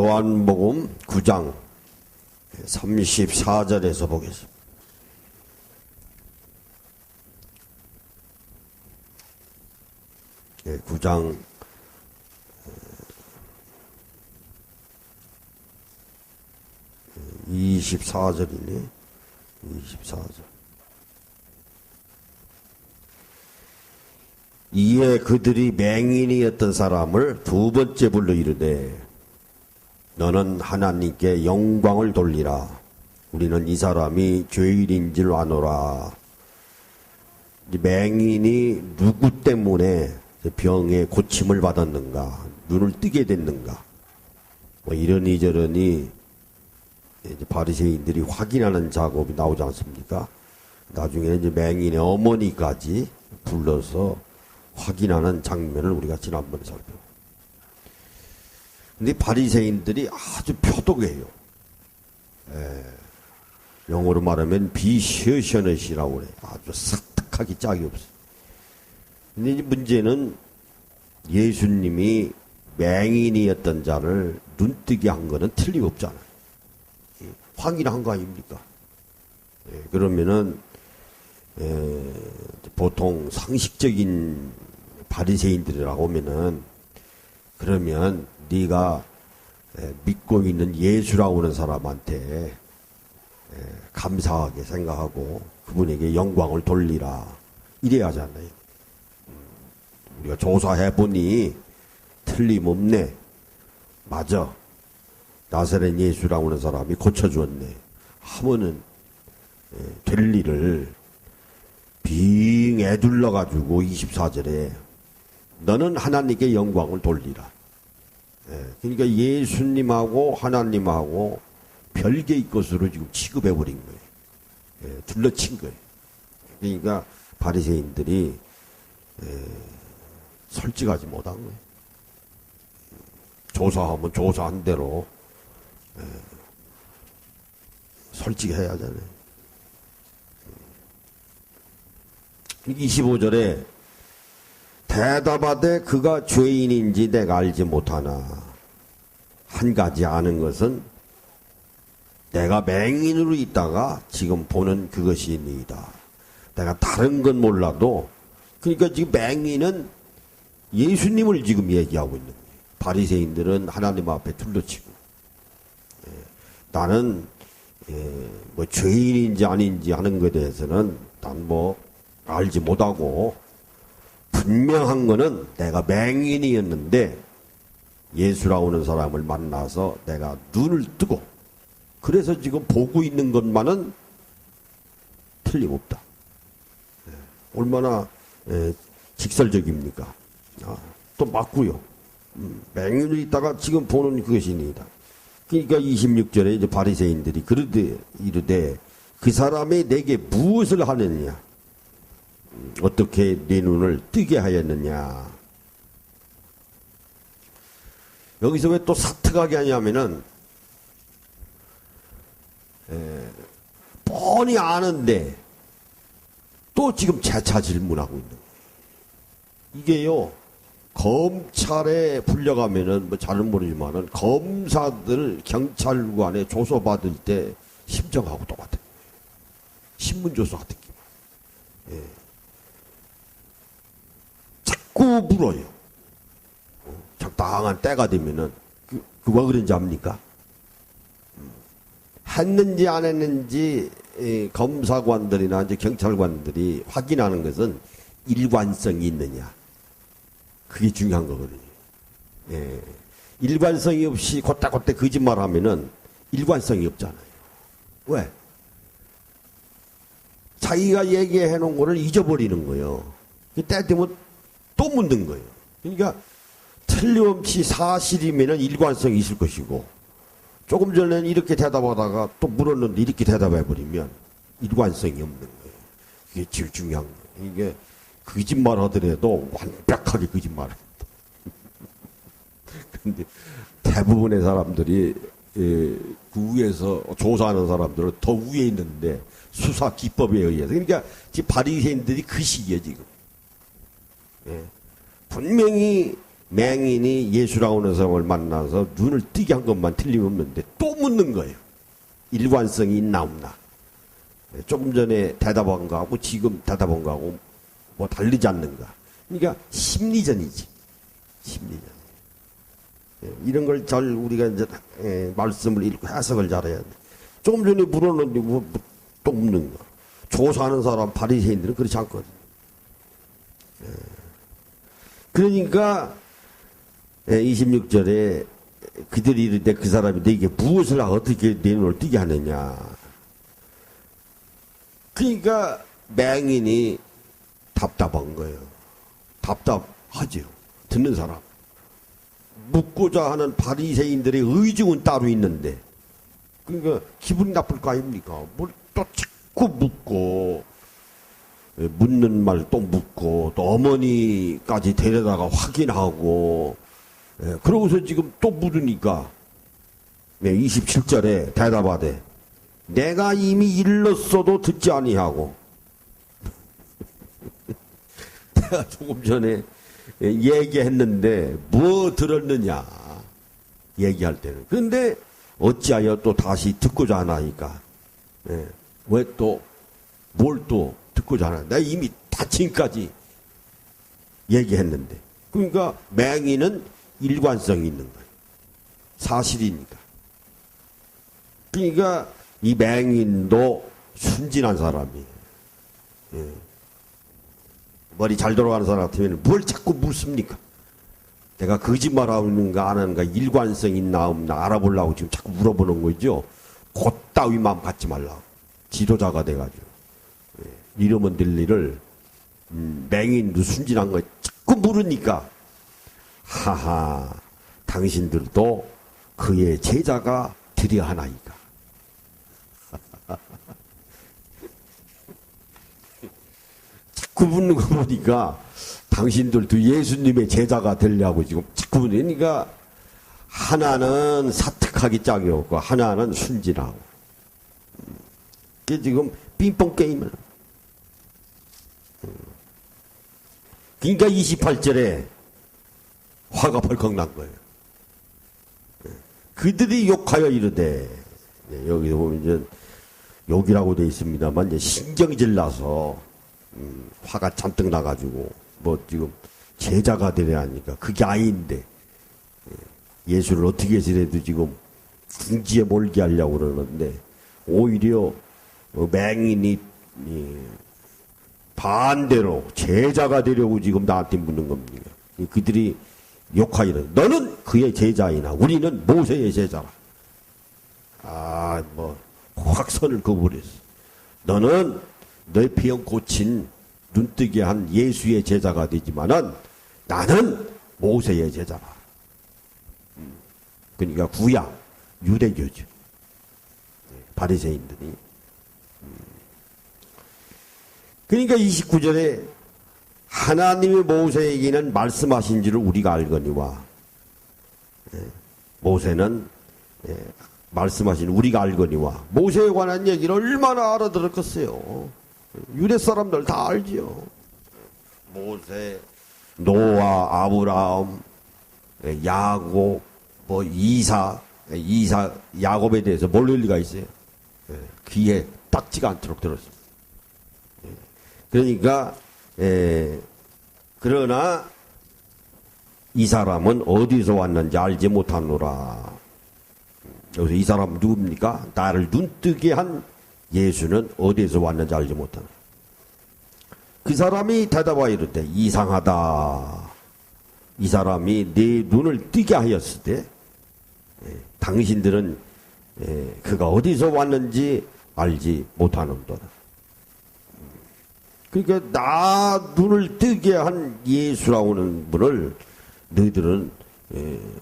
요한복음 9장 34절에서 보겠습니다. 예, 9장 24절이네. 24절. 이에 그들이 맹인이었던 사람을 두 번째 불러 이르되 너는 하나님께 영광을 돌리라. 우리는 이 사람이 죄인인 줄 아노라. 맹인이 누구 때문에 병에 고침을 받았는가, 눈을 뜨게 됐는가, 뭐 이러니 저러니 바리새인들이 확인하는 작업이 나오지 않습니까? 나중에 이제 맹인의 어머니까지 불러서 확인하는 장면을 우리가 지난번에 살펴. 근데 바리새인들이 아주 표독해요. 에, 영어로 말하면 비셔셔넛이라고 그래. 아주 싹득하기 짝이 없어. 근데 이제 문제는 예수님이 맹인이었던 자를 눈뜨게 한 거는 틀림없잖아요. 확인한 거 아닙니까? 예, 그러면은 에, 보통 상식적인 바리새인들이라고 하면은 그러면 네가 믿고 있는 예수라고 하는 사람한테 감사하게 생각하고 그분에게 영광을 돌리라 이래야 하잖아요. 음, 우리가 조사해 보니 틀림없네. 맞아. 나사렛 예수라고 하는 사람이 고쳐주었네. 하면은 될 일을 빙 애둘러가지고 24절에 너는 하나님께 영광을 돌리라. 그러니까 예수님하고 하나님하고 별개의 것으로 지금 취급해 버린 거예요. 둘러친 거예요. 그러니까 바리새인들이 솔직하지 못한 거예요. 조사하면 조사한 대로 솔직해야 하잖아요. 25절에 대답하되 그가 죄인인지 내가 알지 못하나 한 가지 아는 것은 내가 맹인으로 있다가 지금 보는 그것이니이다. 내가 다른 건 몰라도 그러니까 지금 맹인은 예수님을 지금 얘기하고 있는 거예요. 바리새인들은 하나님 앞에 둘러치고 예, 나는 예, 뭐 죄인인지 아닌지 하는 것에 대해서는 난 뭐 알지 못하고 분명한 거는 내가 맹인이었는데 예수라고 하는 사람을 만나서 내가 눈을 뜨고 그래서 지금 보고 있는 것만은 틀림없다. 예, 얼마나 예, 직설적입니까? 아, 또 맞고요. 음, 맹인으로 있다가 지금 보는 그것이니다. 그러니까 26절에 이제 바리새인들이 그러되 이르되 그 사람이 내게 무엇을 하느냐? 음, 어떻게 내 눈을 뜨게 하였느냐? 여기서 왜 또 사특하게 하냐면은 에, 뻔히 아는데 또 지금 재차 질문하고 있는 거예요. 이게요 검찰에 불려가면은 뭐 잘은 모르지만은 검사들 경찰관에 조서 받을 때 심정하고 똑같은 거예요. 신문 조서 같은 게. 예. 자꾸 물어요. 어, 적당한 때가 되면은 그, 그가 그런지 압니까? 음. 했는지 안 했는지 검사관들이나 이제 경찰관들이 확인하는 것은 일관성이 있느냐. 그게 중요한 거거든요. 예. 일관성이 없이 곧다곧다 거짓말 하면은 일관성이 없잖아요. 왜? 자기가 얘기해 놓은 거를 잊어버리는 거예요. 때 되면 또 묻는 거예요. 그러니까 틀림없이 사실이면 일관성이 있을 것이고 조금 전에는 이렇게 대답하다가 또 물었는데 이렇게 대답해버리면 일관성이 없는 거예요. 이게 제일 중요한 거예요. 이게 거짓말 하더라도 완벽하게 거짓말 합니다. 그런데 대부분의 사람들이 예, 그 위에서 조사하는 사람들은 더 위에 있는데 수사 기법에 의해서 그러니까 지금 바리새인들이 그 시기에 지금 예. 분명히 맹인이 예수라고 하는 사람을 만나서 눈을 뜨게 한 것만 틀림없는데 또 묻는 거예요. 일관성이 있나 없나. 예, 조금 전에 대답한 거하고 지금 대답한 거하고 뭐 다르지 않는가. 그러니까 심리전이지. 심리전. 예, 이런 걸 잘 우리가 이제 예, 말씀을 읽고 해석을 잘해야 돼. 조금 전에 물었는데 뭐, 뭐, 또 묻는 거. 조사하는 사람 바리새인들은 그렇지 않거든. 예. 그러니까 26절에 그들이 이르되 그 사람이 너에게 무엇을 어떻게 내 눈을 뜨게 하느냐. 그러니까 맹인이 답답한 거예요. 답답하죠. 듣는 사람. 묻고자 하는 바리새인들의 의중은 따로 있는데 그러니까 기분이 나쁠 거 아닙니까? 뭘 또 자꾸 묻고 예, 묻는 말 또 묻고 또 어머니까지 데려다가 확인하고 예, 그러고서 지금 또 묻으니까 네, 27절에 대답하되 내가 이미 일렀어도 듣지 아니하고. 내가 조금 전에 예, 얘기했는데 뭐 들었느냐? 얘기할 때는. 근데 어찌하여 또 다시 듣고자 하나이까? 예, 왜또 뭘또 듣고자 하나 내가 이미 다침까지 얘기했는데 그러니까 맹인은 일관성이 있는 거예요 사실이니까 그러니까 이 맹인도 순진한 사람이에요 예. 머리 잘 돌아가는 사람 같으면 뭘 자꾸 묻습니까? 내가 거짓말하는가 안 하는가 일관성 있나 없나 알아보려고 지금 자꾸 물어보는 거죠. 곧 따위 마음 갖지 말라고. 지도자가 돼가지고. 될 일을 음, 맹인도 순진한 거 자꾸 물으니까. 하하 당신들도 그의 제자가 되려 하나이까. 자꾸 묻는 거 보니까 당신들도 예수님의 제자가 되려고 지금 자꾸 묻으니까 하나는 사특하기 짝이 없고 하나는 순진하고. 그게 지금 빙뽕 게임을 그러니까 28절에 화가 벌컥 난 거예요. 그들이 욕하여 이르되 네, 여기 보면 이제 욕이라고 되어 있습니다만 이제 신경질 나서 음, 화가 잔뜩 나가지고 뭐 지금 제자가 되려 하니까 그게 아닌데 예, 예수를 어떻게 해서라도 지금 궁지에 몰게 하려고 그러는데 오히려 어, 맹인이 예, 반대로 제자가 되려고 지금 나한테 묻는 겁니다. 그들이 욕하이는 너는 그의 제자이나 우리는 모세의 제자라. 아, 뭐 확 선을 그어버렸어. 너는 너의 병 고친 눈뜨게 한 예수의 제자가 되지만은 나는 모세의 제자라. 음, 그러니까 구약 유대교죠. 바리새인들이. 음. 그러니까 29절에 하나님의 모세에게는 말씀하신 줄을 우리가 알거니와 예, 모세는 예, 말씀하신 우리가 알거니와 모세에 관한 얘기를 얼마나 알아들었겠어요. 유대 사람들 다 알지요. 모세, 노아, 아브라함, 예, 야곱, 뭐 이사, 이사, 야곱에 대해서 모를 리가 있어요. 귀에 딱지가 않도록 들었습니다. 그러니까 에, 그러나 이 사람은 어디서 왔는지 알지 못하노라. 여기서 이 사람 누굽니까? 나를 눈뜨게 한 예수는 어디에서 왔는지 알지 못하노라. 그 사람이 대답하여 이르되 이상하다. 이 사람이 네 눈을 뜨게 하였을 때 에, 당신들은 에, 그가 어디서 왔는지 알지 못하는도다. 그러니까 나 눈을 뜨게 한 예수라고는 분을 너희들은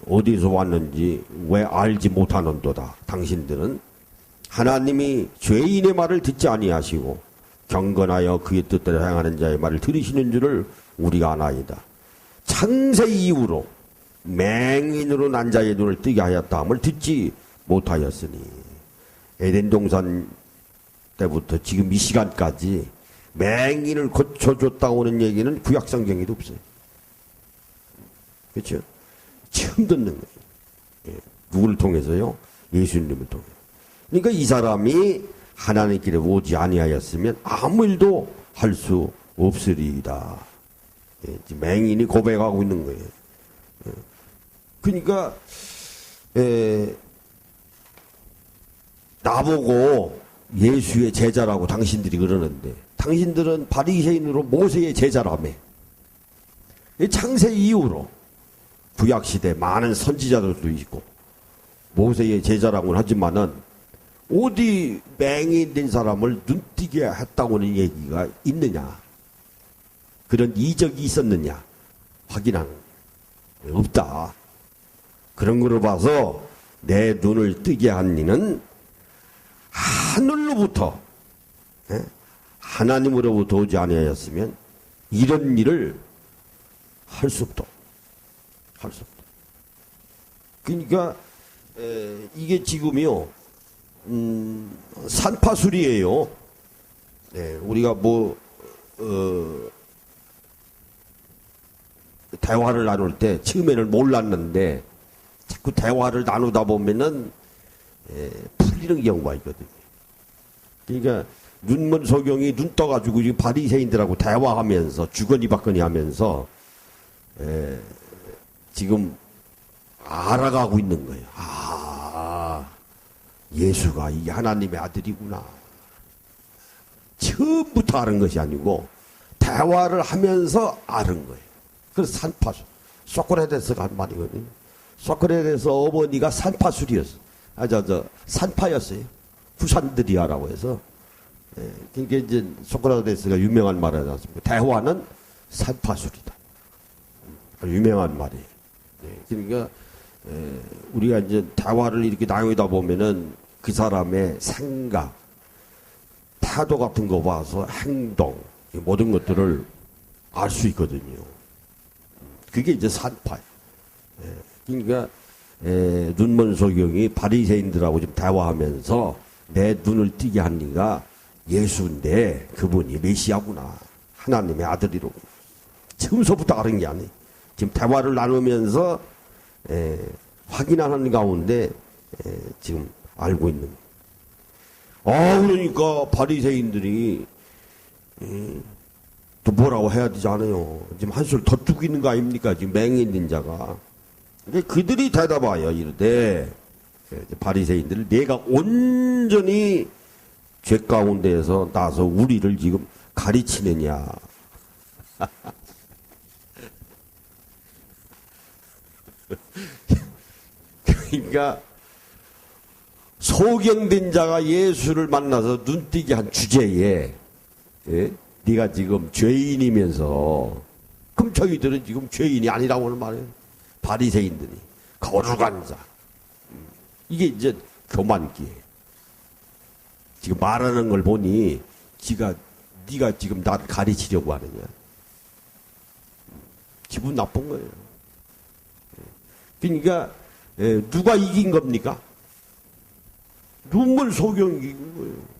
어디서 왔는지 왜 알지 못하는도다. 당신들은 하나님이 죄인의 말을 듣지 아니하시고 경건하여 그의 뜻대로 행하는 자의 말을 들으시는 줄을 우리가 아나이다. 창세 이후로 맹인으로 난 자의 눈을 뜨게 하였다 함을 듣지 못하였으니 에덴 동산 때부터 지금 이 시간까지 맹인을 고쳐줬다고 하는 얘기는 구약성경에도 없어요. 그렇죠? 처음 듣는 거예요. 예. 누구를 통해서요? 예수님을 통해. 그러니까 이 사람이 하나님 길에 오지 아니하였으면 아무 일도 할 수 없으리이다. 예, 맹인이 고백하고 있는 거예요. 예. 그러니까 에, 나보고 예수의 제자라고 당신들이 그러는데 당신들은 바리새인으로 모세의 제자라며 이 창세 이후로 구약 시대 많은 선지자들도 있고 모세의 제자라고는 하지만은 어디 맹인 된 사람을 눈뜨게 했다고는 얘기가 있느냐? 그런 이적이 있었느냐? 확인하는 없다. 그런 거를 봐서 내 눈을 뜨게 한 이는 하늘로부터 예? 하나님으로부터 오지 아니하였으면 이런 일을 할 수 없다. 할 수 없다. 그러니까 에, 이게 지금이요 음, 산파술이에요. 네, 우리가 뭐 어, 대화를 나눌 때 처음에는 몰랐는데 자꾸 대화를 나누다 보면은 에, 풀리는 경우가 있거든요. 그러니까 눈먼 소경이 눈 떠가지고 지금 바리새인들하고 대화하면서 주거니 받거니 하면서 에, 지금 알아가고 있는 거예요. 아, 예수가 이 하나님의 아들이구나. 처음부터 아는 것이 아니고 대화를 하면서 아는 거예요. 그래서 산파술. 소크라테스가 한 말이거든요. 소크라테스 어머니가 산파술이었어. 아, 저, 저, 산파였어요. 부산들이야라고 해서. 예, 그러니까 이제 소크라테스가 유명한 말이 하지 않습니까? 대화는 산파술이다. 유명한 말이에요. 예, 그러니까, 에, 우리가 이제 대화를 이렇게 나누다 보면은 그 사람의 생각, 태도 같은 거 봐서 행동, 이 모든 것들을 알 수 있거든요. 그게 이제 산파예요. 예, 그러니까, 에, 눈먼 소경이 바리새인들하고 좀 대화하면서 내 눈을 띄게 한 니가 예수인데 그분이 메시아구나. 하나님의 아들이로. 처음서부터 아는 게 아니에요. 지금 대화를 나누면서 에, 확인하는 가운데 에, 지금 알고 있는 아 그러니까 바리새인들이 에, 또 뭐라고 해야 되지 않아요. 지금 한술 더 있는 거 아닙니까? 지금 맹인인 자가. 근데 그들이 대답하여 이르되 바리새인들 내가 온전히 죄 가운데에서 나서 우리를 지금 가르치느냐. 그러니까 소경된 자가 예수를 만나서 눈뜨게 한 주제에 예? 네가 지금 죄인이면서 그럼 저희들은 지금 죄인이 아니라고 하는 말이에요. 바리새인들이 거룩한 자. 음, 이게 이제 교만기예요. 지금 말하는 걸 보니 지가 네가 지금 나를 가르치려고 하느냐. 음, 기분 나쁜 거예요. 그러니까 에, 누가 이긴 겁니까? 눈물 소경이 이긴 거예요.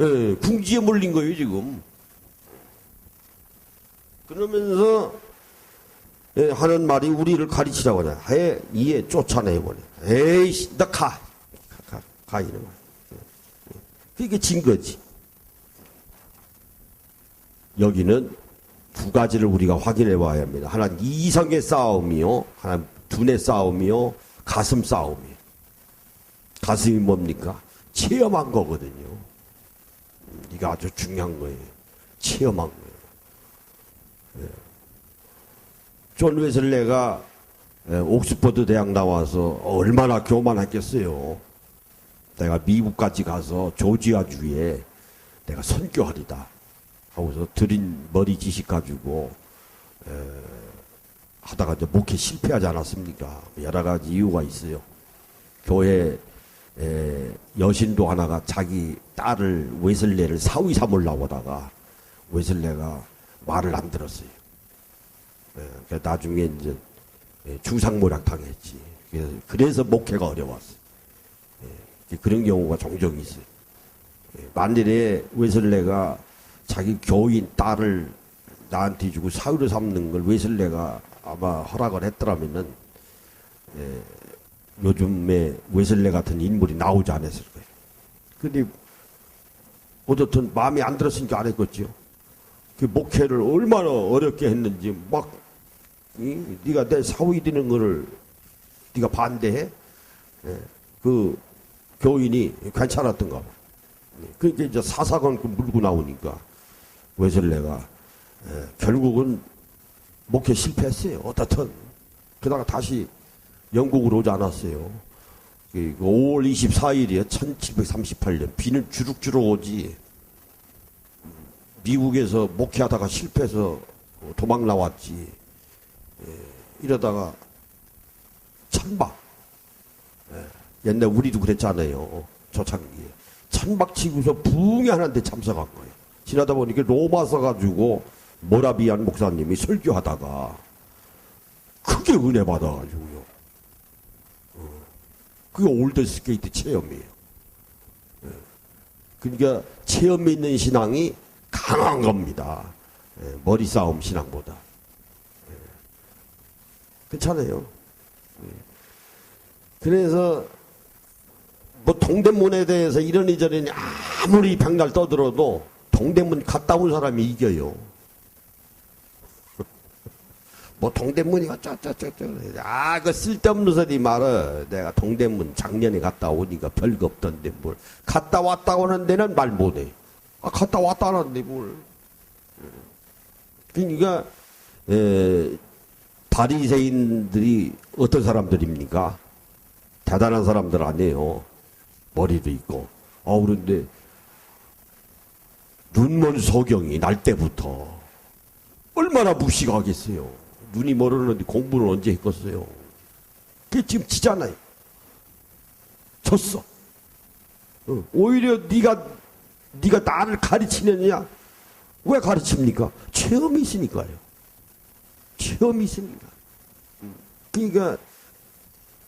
예, 궁지에 몰린 거예요, 지금. 그러면서 예, 하는 말이 우리를 가르치라고 하냐. 해, 이에 쫓아내버려. 너 가. 가, 가, 가 이런 거야. 그게 진 거지. 여기는 두 가지를 우리가 확인해 봐야 합니다. 하나는 이성의 싸움이요. 하나는 두뇌 싸움이요. 가슴 싸움이요. 가슴이 뭡니까? 체험한 거거든요. 이게 아주 중요한 거예요. 체험한 거예요. 네. 존 웨슬레가 옥스퍼드 대학 나와서 얼마나 교만했겠어요. 내가 미국까지 가서 조지아주에 내가 선교하리다. 하고서 들인 머리 지식 가지고 에, 하다가 이제 목회 실패하지 않았습니까? 여러 가지 이유가 있어요. 교회 에, 여신도 하나가 자기 딸을 웨슬레를 사위 삼으려고 하다가 웨슬레가 말을 안 들었어요. 에, 나중에 이제 중상모략 당했지. 그래서, 목회가 어려웠어요. 에, 그런 경우가 종종 있어요. 에, 만일에 웨슬레가 자기 교인 딸을 나한테 주고 사유로 삼는 걸 웨슬레가 아마 허락을 했더라면은 예, 요즘에 웨슬레 같은 인물이 나오지 않았을 거예요. 근데 어떻든 마음에 안 들었으니까 안 했겠죠. 그 목회를 얼마나 어렵게 했는지 막 이, 네가 내 사위 되는 거를 네가 반대해? 예, 그 교인이 괜찮았던가 봐. 그러니까 이제 사사건 그 물고 나오니까 웨슬레가 예, 결국은 목회 실패했어요. 어떻든 그다가 다시 영국으로 오지 않았어요. 그 5월 24일이에요. 1738년 비는 주룩주룩 오지. 미국에서 목회하다가 실패해서 도망 나왔지. 예, 이러다가 천박. 예, 옛날 우리도 그랬잖아요. 초창기에. 천박 치고서 붕이 하나인데 참석한 거예요. 지나다 보니까 로마 서 가지고 모라비안 목사님이 설교하다가 크게 은혜 받아가지고요. 어, 그게 올드 스케이트 체험이에요. 예. 그러니까 체험이 있는 신앙이 강한 겁니다. 예, 머리 싸움 신앙보다. 예. 괜찮아요. 예. 그래서 뭐 동대문에 대해서 저러니 아무리 백날 떠들어도 동대문 갔다 온 사람이 이겨요. 뭐 동대문이가 짜짜짜짜 아그 쓸데없는 소리 말어 내가 동대문 작년에 갔다 오니까 별거 없던데 뭘 갔다 왔다 오는 데는 말 못해 아 갔다 왔다 하는데 뭘 그러니까 에, 바리새인들이 어떤 사람들입니까 대단한 사람들 아니에요 머리도 있고 아 그런데 눈먼 소경이 날 때부터 얼마나 무식하겠어요. 눈이 멀었는데 공부를 언제 했겠어요. 그게 지금 지잖아요. 졌어. 어, 오히려 네가 네가 나를 가르치느냐? 왜 가르칩니까? 체험이 있으니까요. 체험이. 음, 그러니까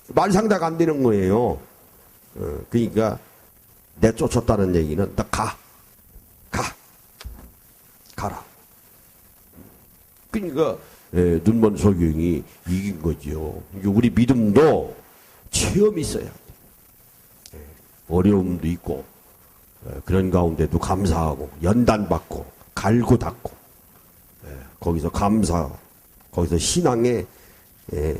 말 상대가 안 되는 거예요. 어, 그러니까 내쫓았다는 얘기는 너 가. 가. 가라. 그러니까 예, 눈먼 소경이 이긴 거죠. 우리 믿음도 체험이 있어야 돼. 예, 어려움도 있고 예, 그런 가운데도 감사하고 연단받고 갈고 닦고 예, 거기서 감사 거기서 신앙의 예,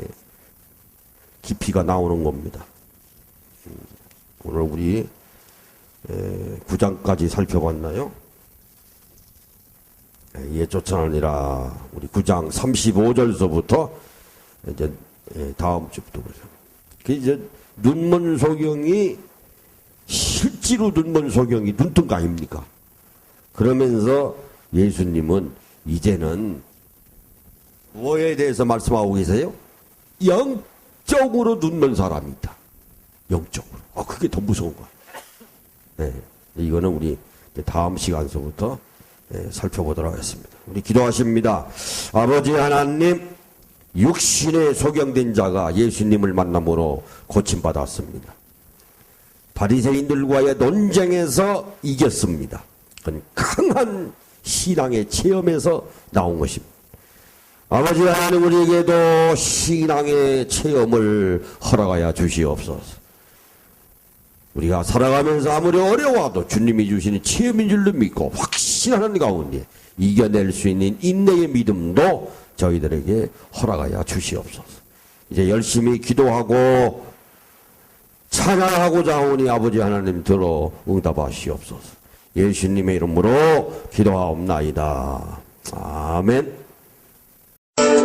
깊이가 나오는 겁니다. 음, 오늘 우리 예, 9장까지 살펴봤나요? 예, 쫓아내니라 우리 9장 35절서부터 이제 예, 다음 주부터 보죠. 그 이제 눈먼 소경이 실제로 눈먼 소경이 눈뜬 거 아닙니까? 그러면서 예수님은 이제는 뭐에 대해서 말씀하고 계세요? 영적으로 눈먼 사람이 있다. 영적으로. 아, 그게 더 무서운 거야. 네, 이거는 우리 다음 시간서부터 예, 살펴보도록 하겠습니다. 우리 기도하십니다. 아버지 하나님, 육신에 소경된 자가 예수님을 만남으로 고침받았습니다. 바리새인들과의 논쟁에서 이겼습니다. 그건 강한 신앙의 체험에서 나온 것입니다. 아버지 하나님 우리에게도 신앙의 체험을 허락하여 주시옵소서. 우리가 살아가면서 아무리 어려워도 주님이 주시는 체험인 줄로 믿고 확신하는 가운데 이겨낼 수 있는 인내의 믿음도 저희들에게 허락하여 주시옵소서. 이제 열심히 기도하고 찬양하고자 하오니 아버지 하나님 들어 응답하시옵소서. 예수님의 이름으로 기도하옵나이다. 아멘. you.